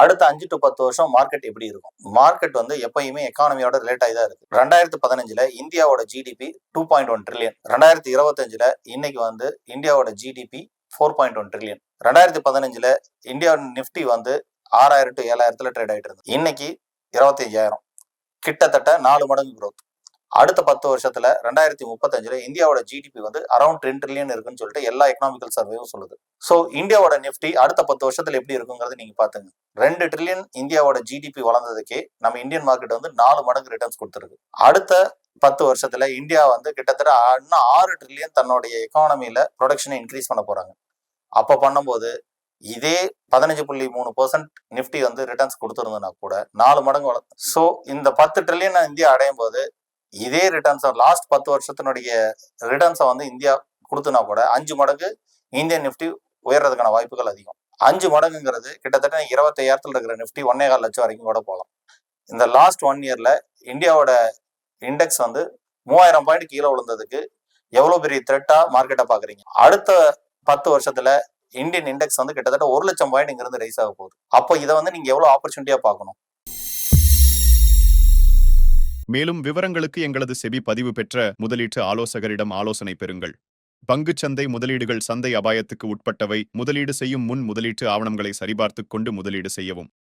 அடுத்த அஞ்சு டு பத்து வருஷம் மார்க்கெட் எப்படி இருக்கும்? மார்க்கெட் வந்து எப்பயுமே எக்கானமியோட ரிலேட் ஆகி தான் இருக்கு. ரெண்டாயிரத்தி பதினஞ்சுல இந்தியாவோட GDP two point one trillion ரெண்டாயிரத்தி இருபத்தஞ்சுல இன்னைக்கு வந்து இந்தியாவோட GDP four point one trillion ரெண்டாயிரத்தி பதினஞ்சுல இந்தியா நிஃப்டி வந்து ஆறாயிரம் டு ஏழாயிரத்துல ட்ரேட் ஆயிட்டு இருந்தது. இன்னைக்கு இருபத்தி ஐயாயிரம் கிட்டத்தட்ட நாலு மடங்கு குரோத் அடுத்த பத்து வருஷத்துல ரெண்டாயிரத்தி முப்பத்தஞ்சுல இந்தியாவோட ஜிடிபி வந்து அரௌண்ட் டென் ட்ரில்லியன் இருக்குன்னு சொல்லிட்டு எல்லா எக்கனாமிக்கல் சர்வேவும் சொல்லுது. ஸோ இந்தியாவோட நிஃப்டி அடுத்த பத்து வருஷத்துல எப்படி இருக்குங்கிறது நீங்க பாத்துங்க. ரெண்டு ட்ரில்லியன் இந்தியாவோட ஜிடிபி வளர்ந்ததுக்கே நம்ம இந்தியன் மார்க்கெட் வந்து நாலு மடங்கு ரிட்டர்ன்ஸ் கொடுத்துருக்கு. அடுத்த பத்து வருஷத்துல இந்தியா வந்து கிட்டத்தட்ட இன்னும் ஆறு ட்ரில்லியன் தன்னுடைய எக்கானமியில ப்ரொடக்ஷனை இன்க்ரீஸ் பண்ண போறாங்க. அப்ப பண்ணும்போது இதே பதினஞ்சு புள்ளி மூணு பர்சன்ட் நிஃப்டி வந்து ரிட்டர்ன்ஸ் கொடுத்துருந்ததுனா கூட நாலு மடங்கு வளர்த்து ஸோ இந்த பத்து ட்ரில்லியன் இந்தியா அடையும் போது இதே ரிட்டர்ன்ஸை லாஸ்ட் பத்து வருஷத்தினுடைய ரிட்டர்ன்ஸை வந்து இந்தியா கொடுத்துனா கூட அஞ்சு மடங்கு இந்தியன் நிஃப்டி உயர்றதுக்கான வாய்ப்புகள் அதிகம். அஞ்சு மடங்குங்கிறது கிட்டத்தட்ட இருபத்தையாயிரத்தில் இருக்கிற நிஃப்டி ஒன்னே கால் லட்சம் வரைக்கும் கூட போகலாம். இந்த லாஸ்ட் ஒன் இயரில் இந்தியாவோட இண்டெக்ஸ் வந்து மூவாயிரம் பாயிண்ட் கீழே விழுந்ததுக்கு எவ்வளோ பெரிய த்ரெட்டாக மார்க்கெட்டை பார்க்குறீங்க அடுத்த பத்து வருஷத்தில் இந்தியன் இண்டெக்ஸ் வந்து கிட்டத்தட்ட ஒரு லட்சம் பாயிண்ட் இங்கிருந்து ரைஸ் ஆக போகுது. அப்போ இதை வந்து நீங்கள் எவ்வளோ ஆப்பர்ச்சுனிட்டியாக பார்க்கணும்? மேலும் விவரங்களுக்கு எங்களது செபி பதிவு பெற்ற முதலீட்டு ஆலோசகரிடம் ஆலோசனை பெறுங்கள். பங்குச் சந்தை முதலீடுகள் சந்தை அபாயத்துக்கு உட்பட்டவை. முதலீடு செய்யும் முன் முதலீட்டு ஆவணங்களை சரிபார்த்துக் கொண்டு முதலீடு செய்யவும்.